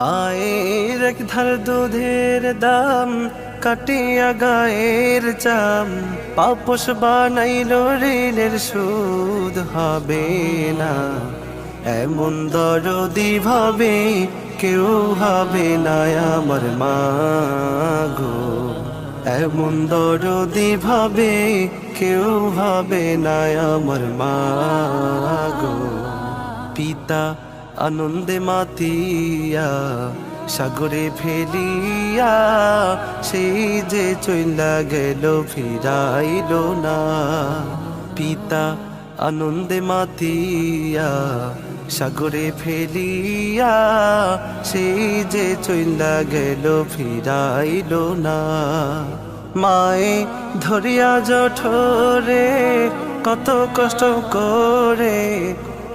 আয়ের এক ধার দুধের দাম, কাটিয়া গায়ের চাম। পাপস বানাইল ঋণের সুদ হবে না। এমন দরদি ভাবে কেউ হবে না আমার মা গো। এমন দরদি ভাবে কেউ হবে না আমার মা গো। পিতা আনন্দে মাতিয়া, সাগরে ফেলিয়া, সেই যে চইলা গেল, ফিরাইল না। পিতা আনন্দে মাতিয়া, সাগরে ফেলিয়া, সেই যে চইলা গেল, ফিরাইল না। মায়ে ধরিয়া জঠরে, কত কষ্ট করে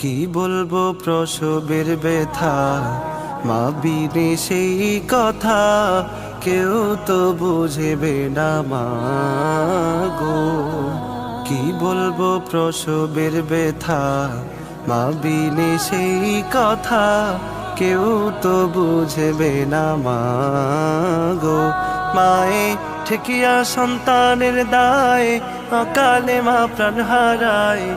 কি বলব প্রসবের ব্যথা? মা বিনে সেই কথা কেউ তো বুঝবে না, মা গো। কি বলব প্রসবের ব্যথা? মা বিনে সেই কথা কেউ তো বুঝবে না, মা গো। মায়ে ঠেকিয়া সন্তানের দায়, অকালে মা প্রাণ হারায়।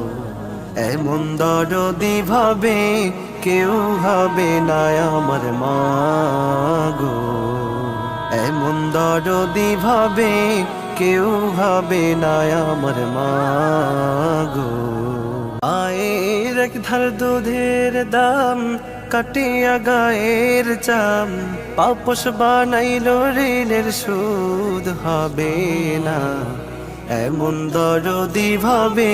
এমন দরদি ভাবে কেউ হবে না আমার মা গো। এমন দরদি ভাবে কেউ হবে না আমার মা গো। আয়ের এক ধার দুধের দাম, কাটিয়া গায়ের চাম পাপস বানাইল ঋণের সুদ হবে না। এমন দরদি ভাবে